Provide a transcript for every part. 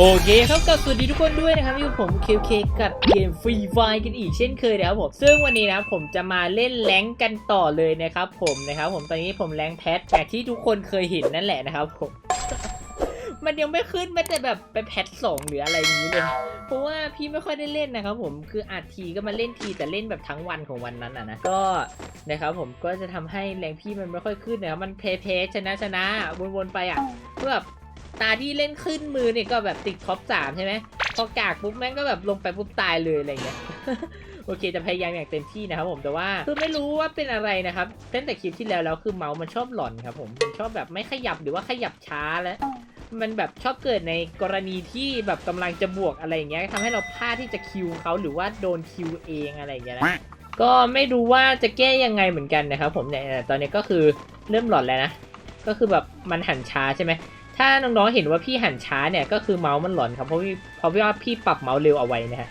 โอเคครับก็สวัสดีทุกคนด้วยนะครับอยู่ผมเคเคกับเกมฟรีไฟกันอีกเช่นเคยนะครับผมซึ่งวันนี้นะผมจะมาเล่นแรงกันต่อเลยนะครับผมนะครับผมตอนนี้ผมแรงแพทแบบที่ทุกคนเคยเห็นนั่นแหละนะครับผมมันยังไม่ขึ้นม้แต่แบบไปแพทสองหรืออะไรอย่างนี้เลยเพราะว่าพี่ไม่ค่อยได้เล่นนะครับผมคืออัดทีก็มาเล่นทีแต่เล่นแบบทั้งวันของวันนั้นอะนะก็นะครับผมก็จะทำให้แรงพี่มันไม่ค่อยขึ้นนะครับมันเพเพชนะชนะวนๆไปอะเพื่อ ตาที่เล่นขึ้นมือเนี่ยก็แบบติดท็อปสามใช่ไหมพอกากปุ๊บแม่งก็แบบลงไปปุ๊บตายเลยอะไรเงี้ยโอเคจะพยายามอย่างเต็มที่นะครับผมแต่ว่าคือไม่รู้ว่าเป็นอะไรนะครับตั้งแต่คลิปที่แล้วแล้วคือเมาส์มันชอบหลอนครับผมมันชอบแบบไม่ขยับหรือว่าขยับช้าแล้วมันแบบชอบเกิดในกรณีที่แบบกำลังจะบวกอะไรอย่างเงี้ยทำให้เราพลาดที่จะคิวเขาหรือว่าโดนคิวเองอะไรอย่างเงี้ยนะก็ไม่รู้ว่าจะแก้ยังไงเหมือนกันนะครับผมเนี่ยตอนนี้ก็คือเริ่มหลอนแล้วนะก็คือแบบมันหันช้าใช่ไหม ถ้าน้องๆเห็นว่าพี่หันช้าเนี่ยก็คือเมาส์มันหลอนครับเพราะพี่เพราะว่าพี่ปรับเมาส์เร็วเอาไว้นะฮะ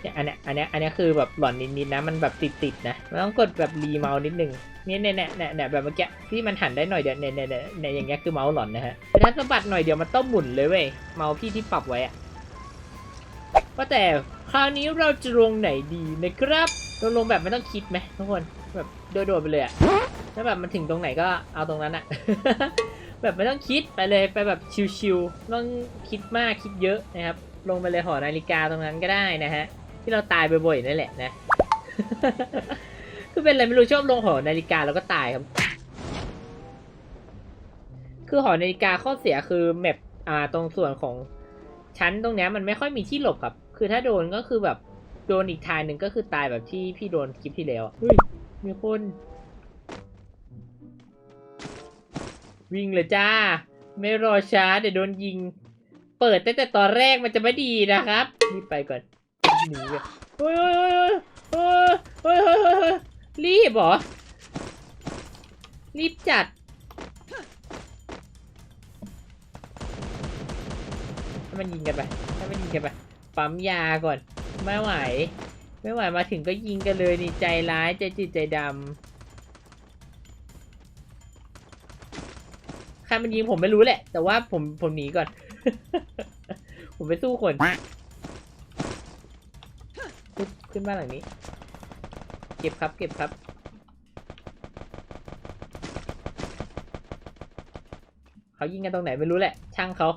เนี่ยอันเนี้ยอันเนี้ยอันเนี้ยคือแบบหลอนนิดๆนะมันแบบติดๆนะมันต้องกดแบบรีเมาส์นิดนึงเนี่ยเนี่ยเนี่ยเนี่ยเนี่ยแบบเมื่อกี้ที่มันหันได้หน่อยเดียวเนี่ยเนี่ยเนี่ยเนี่ยอย่างเงี้ยคือเมาส์หลอนนะฮะแต่ถ้าสะบัดหน่อยเดียวมันต้องหมุนเลยเว้ยเมาส์พี่ที่ปรับไว้อะว่าแต่คราวนี้เราจะลงไหนดีนะครับเราลงแบบไม่ต้องคิดไหมทุกคนแบบโดดๆไปเลยอะถ้าแบบมันถึงตรงไหนก็เอาตรงนั้นอะ แบบไม่ต้องคิดไปเลยไปแบบชิวๆไม่ต้องคิดมากคิดเยอะนะครับ ลงไปเลยหอนาฬิกาตรงนั้นก็ได้นะฮะ ที่เราตายบ่อยๆนั่นแหละนะ คือเป็นอะไรไม่รู้ชอบลงหอนาฬิกาแล้วก็ตายครับ คือหอนาฬิกาข้อเสียคือแมปอ่าตรงส่วนของชั้นตรงนี้มันไม่ค่อยมีที่หลบครับ คือถ้าโดนก็คือแบบโดนอีกทางหนึ่งก็คือตายแบบที่พี่โดนคลิปที่แล้วเฮ้ยมีคน วิ่งเลยจ้า ไม่รอช้าเดี๋ยวโดนยิง เปิดตั้งแต่ตอนแรกมันจะไม่ดีนะครับรีบไปก่อนหนีเลยเฮ้ยเฮ้ยเฮ้ยเฮ้ยเฮ้ยเฮ้ยเฮ้ยรีบหรอ รีบจัดให้มันยิงกันไปให้มันยิงกันไป ปั๊มยาก่อน ไม่ไหว ไม่ไหวมาถึงก็ยิงกันเลยนี่ใจร้ายใจจิตใจดำ ครมันยิงผมไม่รู้แหละ แต่ว่าผมผมหนีก่อน ผมไปสู้คนขึ้นขึ้นบ้านหลังนี้ เก็บครับเก็บครับเขายิงกันตรงไหนไม่รู้แหละ ช่างเขา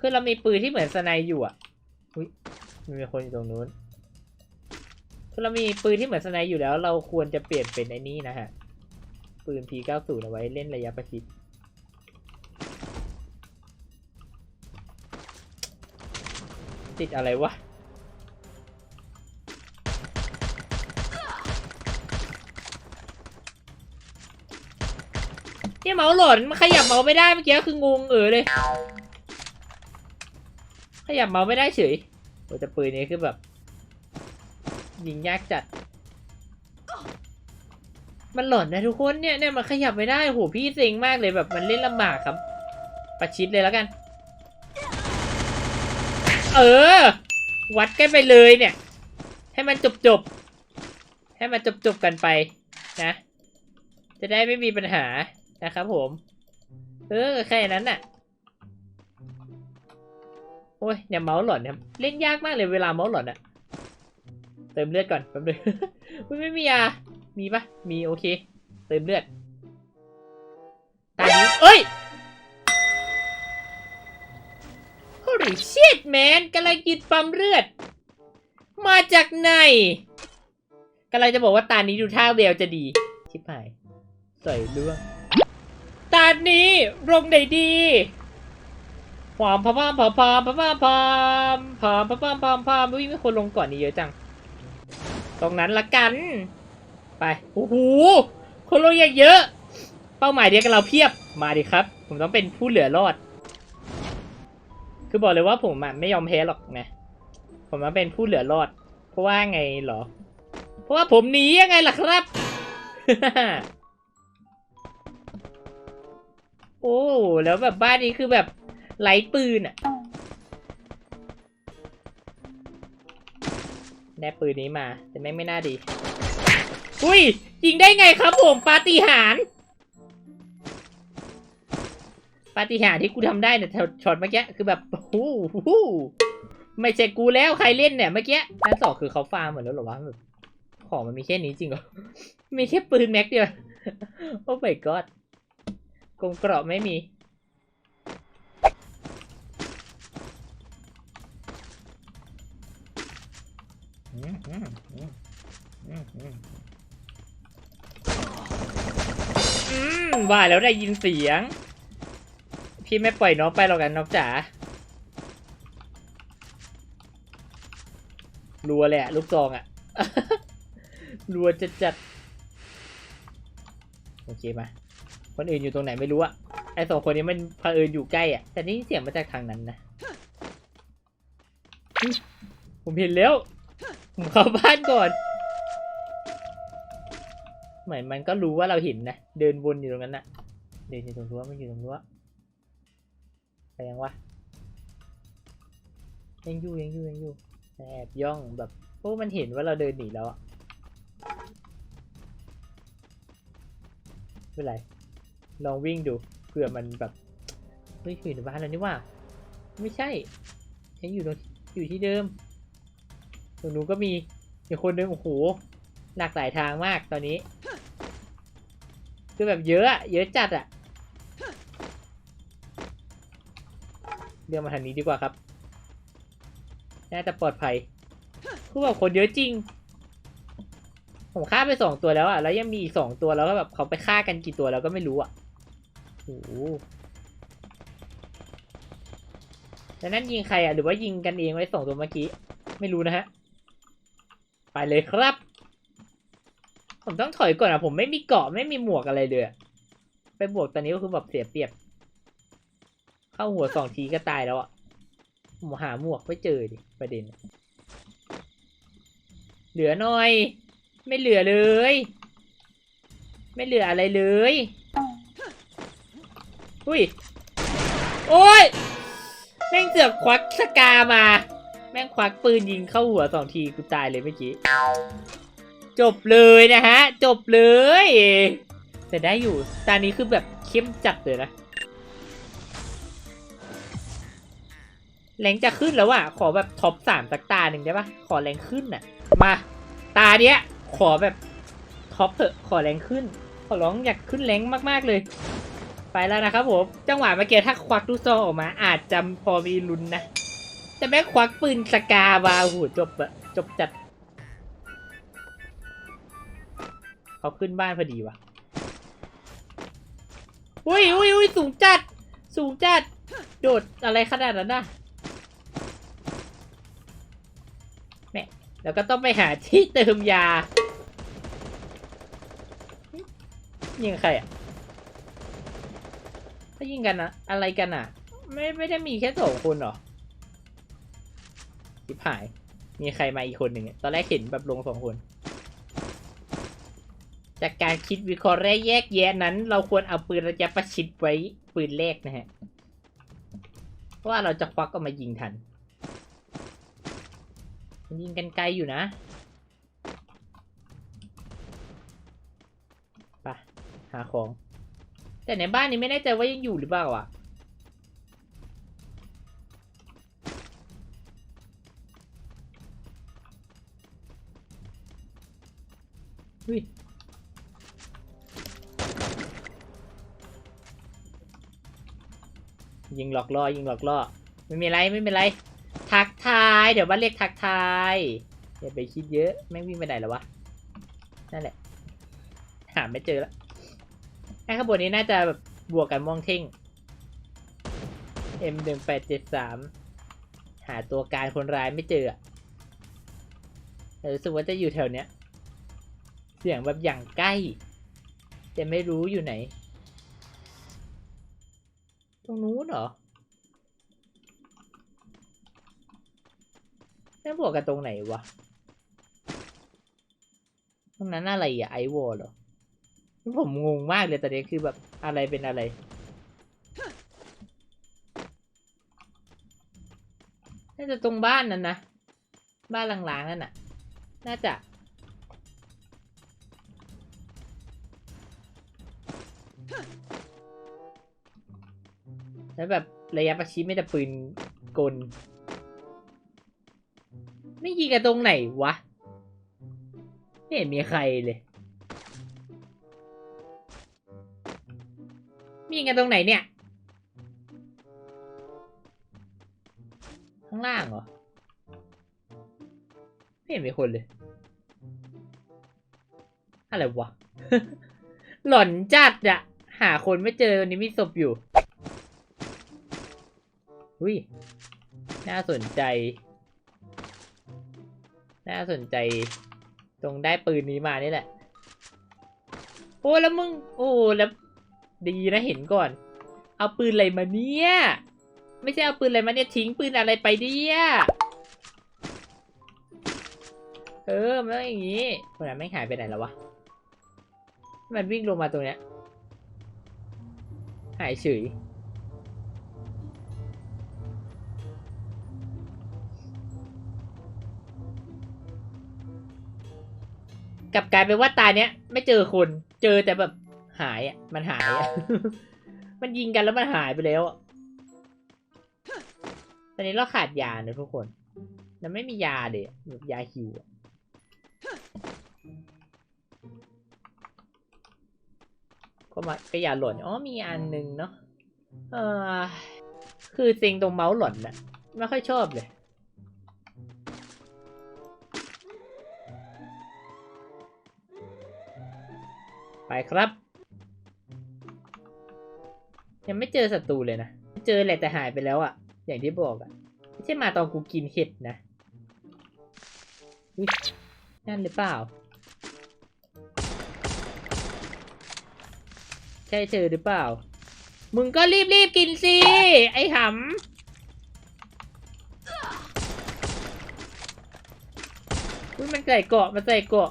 คือเรามีปืนที่เหมือนสไนอยู่อะอุ้ยมีคนอยู่ตรงนู้นคือเรามีปืนที่เหมือนสไนอยู่แล้ว เราควรจะเปลี่ยนเป็นไอ้นี่นะฮะ ปืน P90 เอาไว้เล่นระยะประชิดติดอะไรวะ เนี่ยเมาส์หล่นมันขยับเมาส์ไม่ได้เมื่อกี้คืองงเออเลย ขยับเมาส์ไม่ได้เฉยโอ้แต่ปืนนี้คือแบบ ยิงยากจัด มันหล่อนนะทุกคนเนี่ยเนี่ยมันขยับไม่ได้โหพี่เซ็งมากเลยแบบมันเล่นลำบากครับ ประชิดเลยแล้วกัน เออ วัดกันไปเลยเนี่ย ให้มันจบจบให้มันจบจบกันไปนะ จะได้ไม่มีปัญหานะครับผม เออแค่นั้นน่ะโอ้ยเนี่ยเมาส์หล่อนครับเล่นยากมากเลยเวลาเมาส์หล่อนอะเติมเลือดก่อนแป๊บนึงไม่มียา มีปะมีโอเค เติมเลือดตานี้เอ้ย Holy shit man กำลังกินปั๊มเลือด มาจากไหนกำลังจะบอกว่าตานี้ดูท่าเดียวจะดี ชิบหาย ใส่เรื่องตานี้ลงไหนดีพามพามพามพามพามพามพามพามพามพามพามพามวิ่งไม่คนลงก่อนนี่เยอะจัง ตรงนั้นละกัน ไปโอ้โหคนลงอย่างเยอะ เป้าหมายเดียวกับเราเพียบมาดิครับ ผมต้องเป็นผู้เหลือรอด คือบอกเลยว่าผมอะไม่ยอมแพ้หรอกนะผมมาเป็นผู้เหลือรอด เพราะว่าไงเหรอ เพราะว่าผมหนียังไงล่ะครับ โอ้แล้วแบบบ้านนี้คือแบบไร้ปืนอะได้ปืนนี้มา แต่แม่งไม่น่าดี อุ้ยยิงได้ไงครับผมปาฏิหาริย์ปาฏิหาริย์ที่กูทำได้เนี่ยช็อตเมื่อกี้คือแบบโอ้โหไม่ใช่กูแล้วใครเล่นเนี่ยเมื่อกี้อันสองคือเขาฟาร์มเหมือนแล้วหรอวะแบบของมันมีแค่นี้จริงเหรอมีแค่ปืนแม็กเดียวโอ้ my god กรงเกราะไม่มีอืมอืมอืมอืมอืม อืมว่าแล้วได้ยินเสียง พี่ไม่ปล่อยน้องไปหรอกกันน้องจ๋ารัวเลยอะลูกซองอะรัวจัดจัดๆโอเคมา คนอื่นอยู่ตรงไหนไม่รู้อะไอสองคนนี้มันเผอิญอยู่ใกล้อะแต่นี่เสียงมาจากทางนั้นนะอุ๊ยผมเห็นแล้ว ผมเข้าบ้านก่อน เหมือนมันก็รู้ว่าเราเห็นนะเดินวนอยู่ตรงนั้นนะเดินอยู่ตรงรั้วมันอยู่ตรงรั้วไปยังวะยังอยู่ยังอยู่ยังอยู่แอบย่องแบบโอ้มันเห็นว่าเราเดินหนีแล้วอะไม่เป็นไรลองวิ่งดูเผื่อมันแบบเฮ้ยอยู่ในบ้านแล้วนี่ว่าไม่ใช่ยังอยู่ตรงอยู่ที่เดิมตรงนู้นก็มีอีกคนนึงโอ้โหหลากหลายทางมากตอนนี้ คือแบบเยอะอะเยอะจัดอะเรื่องมาทางนี้ดีกว่าครับ น่าจะปลอดภัย คือแบบคนเยอะจริง ผมฆ่าไปสองตัวแล้วอะแล้วยังมีอีกสองตัวแล้วก็แบบเขาไปฆ่ากันกี่ตัวแล้วก็ไม่รู้อะโอ้แล้วนั่นยิงใครอะหรือว่ายิงกันเองไว้สองตัวเมื่อกี้ ไม่รู้นะฮะ ไปเลยครับ ผมต้องถอยก่อนอะผมไม่มีเกาะไม่มีหมวกอะไรเลยอไปบวกตอนนี้ก็คือแบบเสียเปรียบ เข้าหัวสองทีก็ตายแล้วอะผมหาหมวกไม่เจอดิประเด็น เหลือหน่อย ไม่เหลือเลย ไม่เหลืออะไรเลยอุ้ย โอ้ย แม่งเสือกควักสกามา แม่งควักปืนยิงเข้าหัวสองทีกูตายเลยเมื่อกี้ จบเลยนะฮะ จบเลย แต่ได้อยู่ตอนนี้คือแบบเข้มจัดเลยนะแรงจะขึ้นแล้วอะขอแบบท็อปสามสักตาหนึ่งได้ปะขอแรงขึ้นน่ะ มา ตาเนี้ย ขอแบบท็อปเถอะ ขอแรงขึ้น ขอร้องอยากขึ้นแรงมากๆเลย ไปแล้วนะครับผม จังหวะเมื่อกี้ถ้าควักลูกซองออกมา อาจจะพอมีลุ้นนะ แต่แม่ควักปืนสกามาโอ้โหจบอะจบจัด เขาขึ้นบ้านพอดีวะอุ้ยอุ้ยอุ้ยสูงจัด สูงจัด โดดอะไรขนาดนั้นนะแม่แล้วก็ต้องไปหาที่เติมยา ยิงใครอะถ้ายิงกันอะอะไรกันอะ ไม่ไม่ได้มีแค่สองคนหรอทิพหาย มีใครมาอีกคนหนึ่งอะตอนแรกเห็นแบบลงสองคน จากการคิดวิเคราะห์และแยกแยะนั้น เราควรเอาปืนระยะประชิดไว้ปืนแรกนะฮะเพราะว่าเราจะควักออกมายิงทัน ยิงกันไกลอยู่นะไปหาของ แต่ในบ้านนี้ไม่แน่ใจว่ายังอยู่หรือเปล่าอะอุ้ย ยิงหลอกล่อยิงหลอกล่อไม่มีไรไม่เป็นไรทักทายเดี๋ยวบ้านเรียกทักทายอย่าไปคิดเยอะแม่งวิ่งไปไหนแล้ววะนั่นแหละหาไม่เจอแล้วไอ้ข้างบนนี้น่าจะแบบบวกกันม่วงเท่ง M หนึ่งแปดเจ็ดสามหาตัวการคนร้ายไม่เจอแต่รู้สึกว่าจะอยู่แถวเนี้ย เสียงแบบอย่างใกล้แต่ไม่รู้อยู่ไหน ตรงนู้นเหรอแม่งบวกกันตรงไหนวะ ตรงนั้นอะไรอะไอวอลเหรอ ผมงงมากเลยตอนนี้คือแบบอะไรเป็นอะไร น่าจะตรงบ้านนั้นนะ บ้านหลังๆนั่นน่ะ น่าจะ แล้วแบบระยะประชิดไม่แต่ปืนกล ไม่ยิงกันตรงไหนวะ ไม่เห็นมีใครเลยมีกันตรงไหนเนี่ย ข้างล่างเหรอ ไม่เห็นมีคนเลย อะไรวะ หล่อนจัดอะหาคนไม่เจอวันนี้มีศพอยู่ อุ้ย น่าสนใจ น่าสนใจ ตรงได้ปืนนี้มานี่แหละ โอ้แล้วมึง โอ้แล้วดีนะเห็นก่อน เอาปืนอะไรมาเนี่ย ไม่ใช่เอาปืนอะไรมาเนี่ยทิ้งปืนอะไรไปเนี่ยเออมันต้องอย่างงี้คนนั้นไม่หายไปไหนแล้ววะ มันวิ่งลงมาตรงเนี้ย หายเฉย กลับกลายเป็นว่าตาเนี้ยไม่เจอคน เจอแต่แบบหายอะ มันหายอะ มันยิงกันแล้วมันหายไปแล้วตอนนี้เราขาดยาเนอะทุกคนเราไม่มียาเลยอะแบบยาหิวก็มาก็ยาหล่น อ๋อ มีอันหนึ่งเนาะ เออคือเซ็งตรงเมาส์หล่นน่ะไม่ค่อยชอบเลย ไปครับ ยังไม่เจอศัตรูเลยนะ เจอแหละแต่หายไปแล้วอะอย่างที่บอกอะไม่ใช่มาตอนกูกินเห็ดนะนั่นหรือเปล่า ใช่เธอหรือเปล่า มึงก็รีบรีบๆกินสิ ไอ้หำอุ๊ยมันใส่เกาะมันใส่เกาะ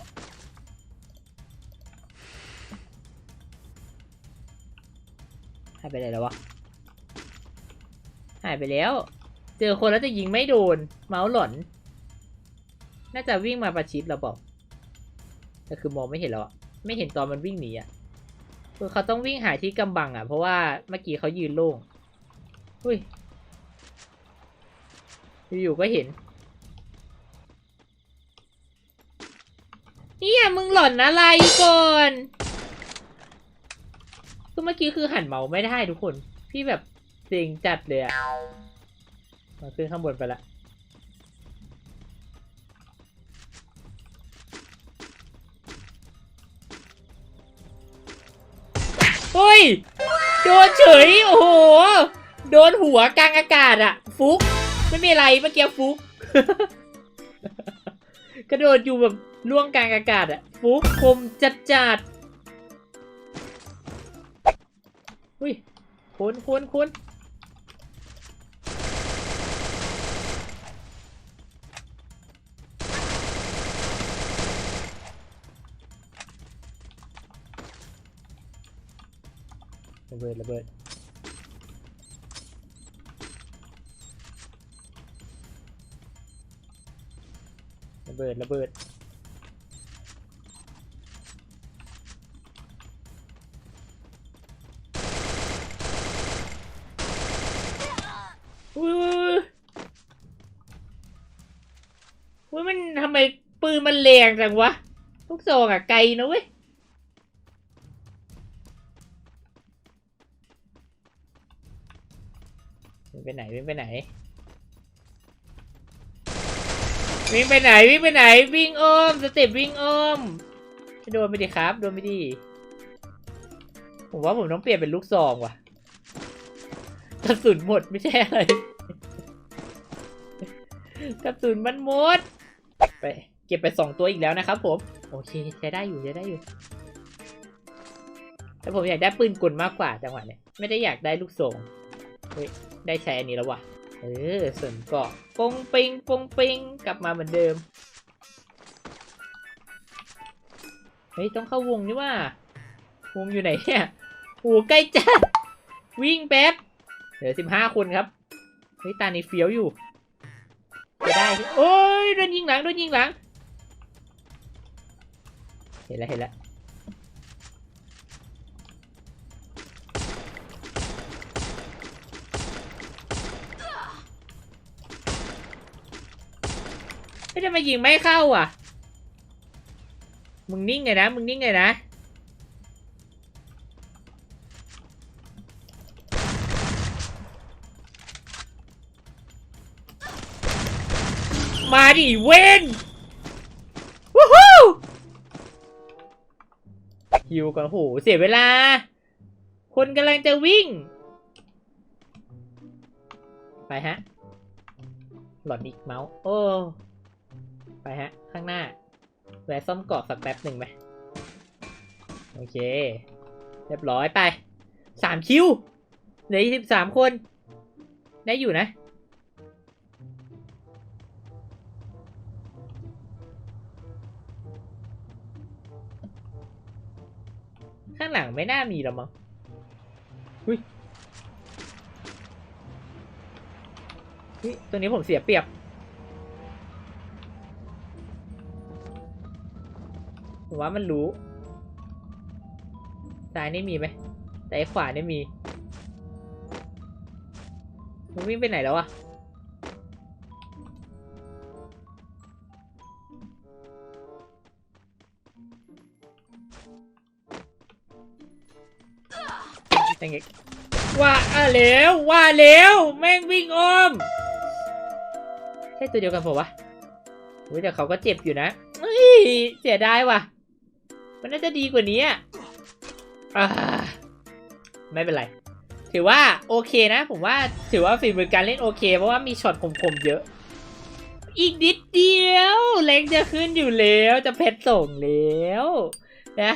ไปไหนแล้ววะ หายไปแล้ว เจอคนแล้วจะยิงไม่โดน เมาส์หล่น น่าจะวิ่งมาประชิดเราบอกแต่คือมองไม่เห็นแล้วอะไม่เห็นตอนมันวิ่งหนีอะคือเขาต้องวิ่งหาที่กำบังอะเพราะว่าเมื่อกี้เขายืนโล่งอุ้ยอยู่ๆก็เห็นเนี่ยมึงหล่อนอะไรก่อน เมื่อกี้คือหันเมาส์ไม่ได้ทุกคน พี่แบบเซ็งจัดเลยอะมาขึ้นข้างบนไปละเฮ้ย โดนเฉย โอ้โห โดนหัวกลางอากาศอะฟุก ไม่มีอะไรเมื่อกี้ฟุก กระโดดอยู่แบบล่วงกลางอากาศอะฟุกคมจัดจัด อุ้ยคุณคุณคุณระเบิดระเบิดระเบิดระเบิด มปืนมันแรงจังวะลูกซองอะไกลนะเว้ยวิ่งไปไหนวิ่งไปไหนวิ่งไปไหนวิ่งไปไหนวิ่งอ้อมสเต็ปวิ่งอ้อมโดนไปดิครับโดนไปดิผมว่าผมต้องเปลี่ยนเป็นลูกซองว่ะกระสุนหมดไม่ใช่อะไรกระสุนมันหมดไป เก็บไปสองตัวอีกแล้วนะครับผมโอเคใช้ได้อยู่ใช้ได้อยู่ แต่ผมอยากได้ปืนกลมากกว่าจังหวะเนี้ยไม่ได้อยากได้ลูกโซงเฮ้ยได้ใช้อันนี้แล้วว่ะเออส่วนเกาะปงปิงปงปิงกลับมาเหมือนเดิมเฮ้ยต้องเข้าวงนี่ว่าวงอยู่ไหนเนี่ยโอ้ใกล้จัดวิ่งแป๊บเหลือสิบห้าคนครับเฮ้ยตานี้เฟี้ยวอยู่จะได้ โอ้ยโดนยิงหลังโดนยิงหลัง เห็นแล้วเห็นแล้วไม่จะมายิงไม่เข้าอะ มึงนิ่งไงนะ มึงนิ่งไงนะ มาดิเว้น ฮิวก่อนโหเสียเวลา คนกำลังจะวิ่ง ไปฮะ หลอดอีกเมาส์ โอ้ ไปฮะ ข้างหน้า แวะซ่อมเกาะสักแป๊บหนึ่งไหมโอเค เรียบร้อยไป สามคิว เหลืออีกสิบสามคน ได้อยู่นะ ไม่น่ามีหรอกมั้งอุ้ยอุ้ยตัวนี้ผมเสียเปรียบ ผมว่ามันรู้ซ้ายนี่มีไหมแต่ไอ้ขวานี่มี มันวิ่งไปไหนแล้วอะ ยังไงว่าอะแล้วว่าแล้วแม่งวิ่งอ้อมใช่ตัวเดียวกันผมวะอุ้ยแต่เขาก็เจ็บอยู่นะเฮ้ยเสียดายว่ะ มันน่าจะดีกว่านี้อะอ่าไม่เป็นไร ถือว่าโอเคนะ ผมว่าถือว่าฝีมือการเล่นโอเค เพราะว่ามีช็อตคมๆเยอะ อีกนิดเดียว เล็งจะขึ้นอยู่แล้ว จะเพชรส่งแล้วนะ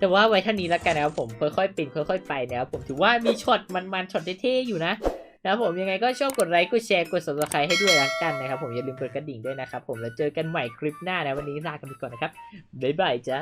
แต่ว่าไว้เท่านี้แล้วกันนะครับผมค่อยๆปินค่อยๆไปนะครับผมถือว่ามีช็อตมันๆช็อตเท่ๆอยู่นะนะครับผมยังไงก็ชอบกดไลค์กดแชร์กด subscribe ให้ด้วยละกันนะครับผมอย่าลืมกดกระดิ่งด้วยนะครับผมแล้วเจอกันใหม่คลิปหน้านะวันนี้ลากันไปก่อนนะครับบ๊ายบายจ้า